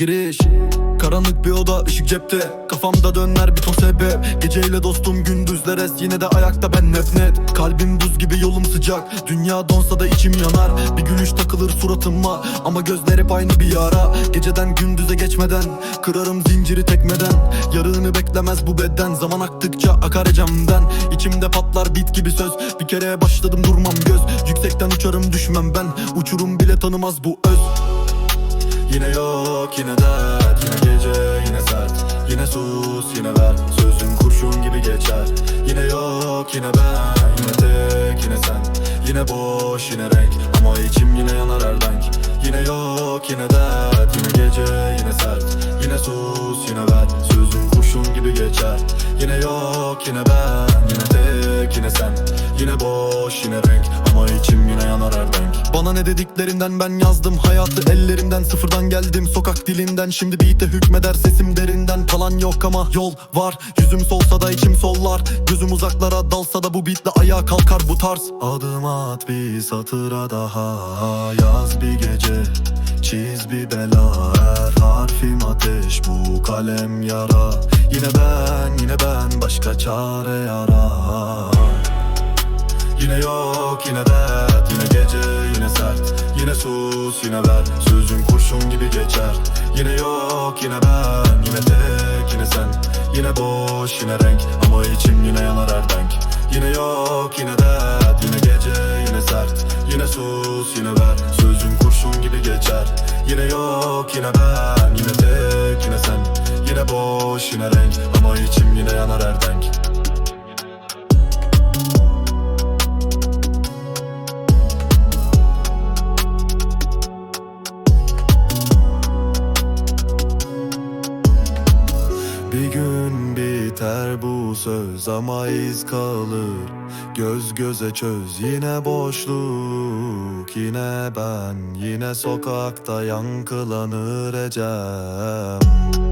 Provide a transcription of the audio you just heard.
Giriş. Karanlık bir oda ışık cepte. Kafamda döner bir ton sebep. Geceyle dostum gündüzler es Yine de ayakta ben net net Kalbim buz gibi yolum sıcak. Dünya donsa da içim yanar. Bir gülüş takılır suratıma Ama gözler hep aynı bir yara. Geceden gündüze geçmeden Kırarım zinciri tekmeden. Yarını beklemez bu beden. Zaman aktıkça akar ecemden. İçimde patlar bit gibi söz. Bir kere başladım durmam göz. Yüksekten uçarım düşmem ben. Uçurum bile tanımaz bu öz Yine yok yine dert Yine gece yine sert. Yine sus yine ver Sözün kurşun gibi geçer. Yine yok yine ben Yine tek yine sen. Yine boş yine renk Ama içim yine yanar her renk Yine yok yine dert Yine gece yine sert. Yine sus yine ver Sözün kurşun gibi geçer. Yine yok yine ben Yine tek yine sen. Yine boş yine renk Ama Bana ne dediklerinden ben yazdım. Hayatı ellerimden sıfırdan geldim. Sokak dilinden şimdi beat'e hükmeder Sesim derinden. Falan yok ama yol var. Yüzüm solsa da içim sollar. Gözüm uzaklara dalsa da bu beatle ayağa kalkar bu tarz. Adım at bir satıra daha. Yaz bir gece Çiz bir bela. Her harfim ateş bu kalem yara. Yine ben yine ben başka çare yarar Yine yok yine dert Yine gece yok yine ben Yine tek yine sen. Yine boş yine renk Ama içim yine yanar her Yine yok yine dert Yine gece yine sert. Yine sus yine ver Sözün kurşun gibi geçer. Yine yok yine ben Yine tek yine sen. Yine boş yine renk Ama içim yine yanar her Bir gün biter bu söz ama iz kalır. Göz göze çöz yine boşluk. Yine ben yine sokakta yankılanır ecem